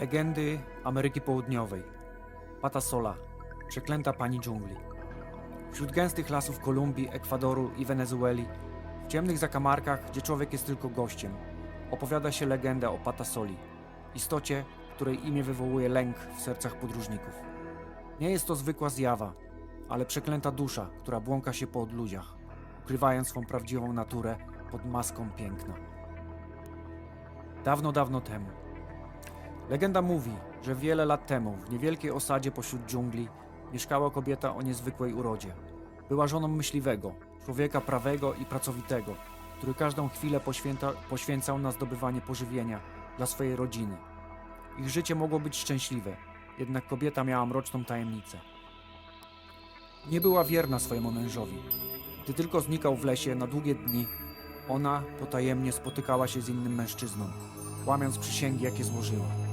Legendy Ameryki Południowej. Patasola, przeklęta pani dżungli. Wśród gęstych lasów Kolumbii, Ekwadoru i Wenezueli, w ciemnych zakamarkach, gdzie człowiek jest tylko gościem, opowiada się legenda o Patasoli, istocie, której imię wywołuje lęk w sercach podróżników. Nie jest to zwykła zjawa, ale przeklęta dusza, która błąka się po odludziach, ukrywając swą prawdziwą naturę pod maską piękna. Dawno, dawno temu, Legenda mówi, że wiele lat temu w niewielkiej osadzie pośród dżungli mieszkała kobieta o niezwykłej urodzie. Była żoną myśliwego, człowieka prawego i pracowitego, który każdą chwilę poświęcał na zdobywanie pożywienia dla swojej rodziny. Ich życie mogło być szczęśliwe, jednak kobieta miała mroczną tajemnicę. Nie była wierna swojemu mężowi. Gdy tylko znikał w lesie na długie dni, ona potajemnie spotykała się z innym mężczyzną, łamiąc przysięgi, jakie złożyła.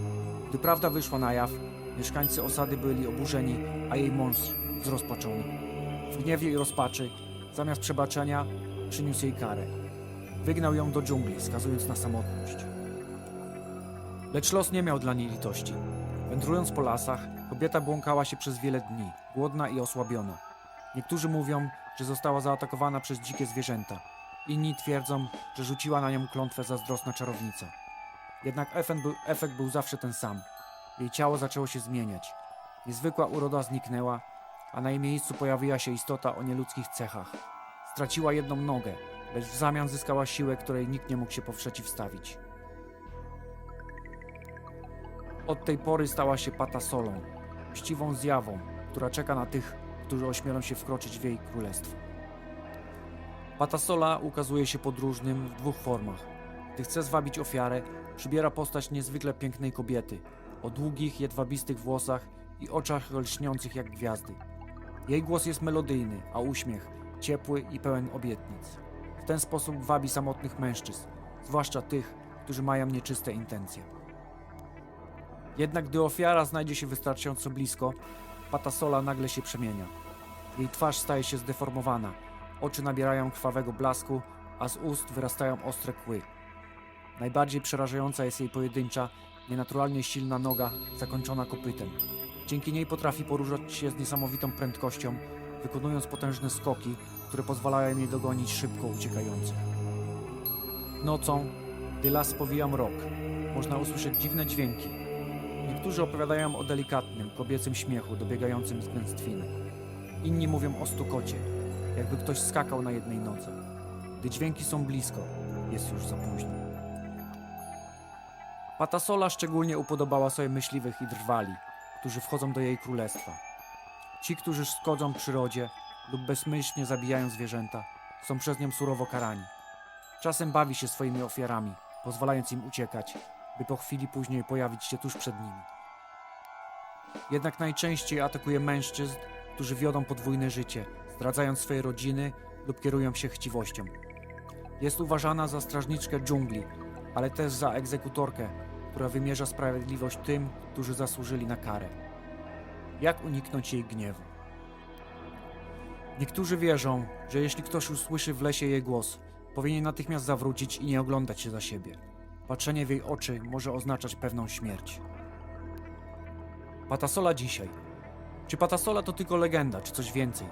Gdy prawda wyszła na jaw, mieszkańcy osady byli oburzeni, a jej mąż zrozpaczony. W gniewie i rozpaczy, zamiast przebaczenia, przyniósł jej karę. Wygnał ją do dżungli, skazując na samotność. Lecz los nie miał dla niej litości. Wędrując po lasach, kobieta błąkała się przez wiele dni, głodna i osłabiona. Niektórzy mówią, że została zaatakowana przez dzikie zwierzęta. Inni twierdzą, że rzuciła na nią klątwę zazdrosna czarownica. Jednak efekt był, efekt był zawsze ten sam. Jej ciało zaczęło się zmieniać. Niezwykła uroda zniknęła, a na jej miejscu pojawiła się istota o nieludzkich cechach. Straciła jedną nogę, lecz w zamian zyskała siłę, której nikt nie mógł się przeciwstawić. Od tej pory stała się patasolą, mściwą zjawą, która czeka na tych, którzy ośmielą się wkroczyć w jej królestwo. Patasola ukazuje się podróżnym w dwóch formach. Gdy chce zwabić ofiarę, przybiera postać niezwykle pięknej kobiety, o długich, jedwabistych włosach i oczach lśniących jak gwiazdy. Jej głos jest melodyjny, a uśmiech ciepły i pełen obietnic. W ten sposób wabi samotnych mężczyzn, zwłaszcza tych, którzy mają nieczyste intencje. Jednak gdy ofiara znajdzie się wystarczająco blisko, Patasola nagle się przemienia. Jej twarz staje się zdeformowana, oczy nabierają krwawego blasku, a z ust wyrastają ostre kły. Najbardziej przerażająca jest jej pojedyncza, nienaturalnie silna noga zakończona kopytem. Dzięki niej potrafi poruszać się z niesamowitą prędkością, wykonując potężne skoki, które pozwalają jej dogonić szybko uciekających. Nocą, gdy las spowija mrok, można usłyszeć dziwne dźwięki. Niektórzy opowiadają o delikatnym, kobiecym śmiechu dobiegającym z gęstwiny. Inni mówią o stukocie, jakby ktoś skakał na jednej nodze. Gdy dźwięki są blisko, jest już za późno. Patasola szczególnie upodobała sobie myśliwych i drwali, którzy wchodzą do jej królestwa. Ci, którzy szkodzą przyrodzie lub bezmyślnie zabijają zwierzęta, są przez nią surowo karani. Czasem bawi się swoimi ofiarami, pozwalając im uciekać, by po chwili później pojawić się tuż przed nimi. Jednak najczęściej atakuje mężczyzn, którzy wiodą podwójne życie, zdradzając swoje rodziny lub kierują się chciwością. Jest uważana za strażniczkę dżungli, ale też za egzekutorkę, która wymierza sprawiedliwość tym, którzy zasłużyli na karę. Jak uniknąć jej gniewu? Niektórzy wierzą, że jeśli ktoś usłyszy w lesie jej głos, powinien natychmiast zawrócić i nie oglądać się za siebie. Patrzenie w jej oczy może oznaczać pewną śmierć. Patasola dzisiaj. Czy Patasola to tylko legenda, czy coś więcej?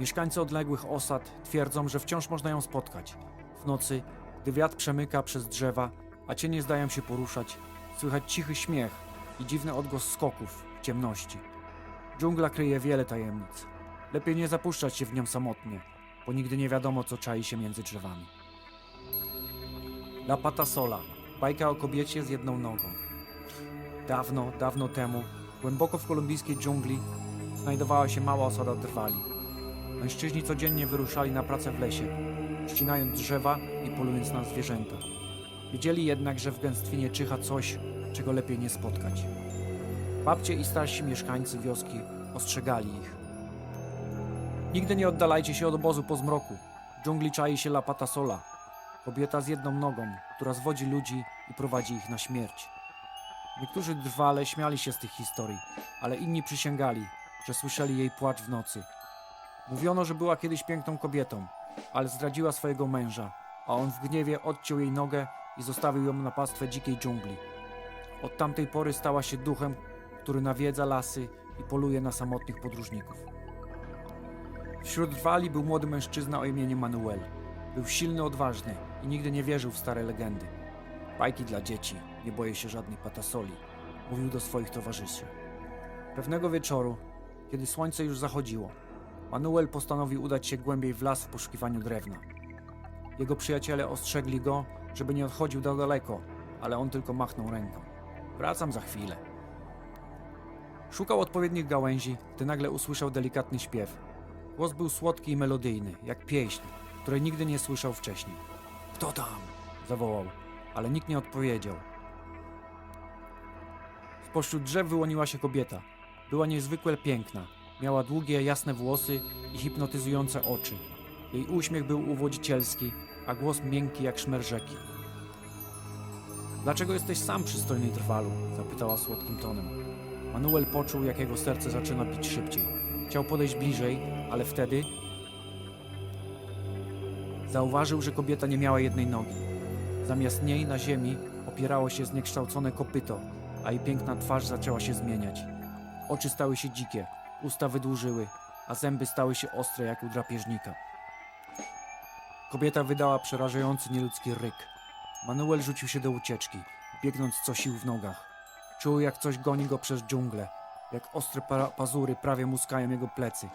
Mieszkańcy odległych osad twierdzą, że wciąż można ją spotkać. W nocy, gdy wiatr przemyka przez drzewa, a cienie zdają się poruszać, słychać cichy śmiech i dziwny odgłos skoków w ciemności. Dżungla kryje wiele tajemnic. Lepiej nie zapuszczać się w nią samotnie, bo nigdy nie wiadomo, co czai się między drzewami. La Patasola, bajka o kobiecie z jedną nogą. Dawno, dawno temu, głęboko w kolumbijskiej dżungli, znajdowała się mała osada drwali. Mężczyźni codziennie wyruszali na pracę w lesie, ścinając drzewa i polując na zwierzęta. Wiedzieli jednak, że w gęstwinie czyha coś, czego lepiej nie spotkać. Babcie i starsi mieszkańcy wioski ostrzegali ich. Nigdy nie oddalajcie się od obozu po zmroku. W dżungli czai się La Patasola, kobieta z jedną nogą, która zwodzi ludzi i prowadzi ich na śmierć. Niektórzy drwale śmiali się z tych historii, ale inni przysięgali, że słyszeli jej płacz w nocy. Mówiono, że była kiedyś piękną kobietą, ale zdradziła swojego męża, a on w gniewie odciął jej nogę i zostawił ją na pastwę dzikiej dżungli. Od tamtej pory stała się duchem, który nawiedza lasy i poluje na samotnych podróżników. Wśród drwali był młody mężczyzna o imieniu Manuel. Był silny, odważny i nigdy nie wierzył w stare legendy. Bajki dla dzieci, nie boję się żadnej patasoli, mówił do swoich towarzyszy. Pewnego wieczoru, kiedy słońce już zachodziło, Manuel postanowił udać się głębiej w las w poszukiwaniu drewna. Jego przyjaciele ostrzegli go, żeby nie odchodził za daleko, ale on tylko machnął ręką. Wracam za chwilę. Szukał odpowiednich gałęzi, gdy nagle usłyszał delikatny śpiew. Głos był słodki i melodyjny, jak pieśń, której nigdy nie słyszał wcześniej. Kto tam? zawołał, ale nikt nie odpowiedział. Spośród drzew wyłoniła się kobieta. Była niezwykle piękna. Miała długie, jasne włosy i hipnotyzujące oczy. Jej uśmiech był uwodzicielski, a głos miękki jak szmer rzeki. Dlaczego jesteś sam, przystojny trwalu? zapytała słodkim tonem. Manuel poczuł, jak jego serce zaczyna bić szybciej. Chciał podejść bliżej, ale wtedy zauważył, że kobieta nie miała jednej nogi. Zamiast niej na ziemi opierało się zniekształcone kopyto, a jej piękna twarz zaczęła się zmieniać. Oczy stały się dzikie, usta wydłużyły, a zęby stały się ostre jak u drapieżnika. Kobieta wydała przerażający nieludzki ryk. Manuel rzucił się do ucieczki, biegnąc co sił w nogach. Czuł, jak coś goni go przez dżunglę, jak ostre pa pazury prawie muskają jego plecy.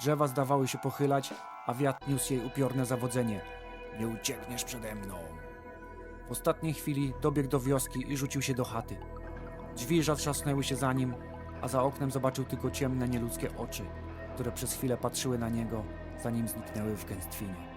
Drzewa zdawały się pochylać, a wiatr niósł jej upiorne zawodzenie. Nie uciekniesz przede mną. W ostatniej chwili dobiegł do wioski i rzucił się do chaty. Drzwi zatrzasnęły się za nim, a za oknem zobaczył tylko ciemne, nieludzkie oczy, które przez chwilę patrzyły na niego, zanim zniknęły w gęstwinie.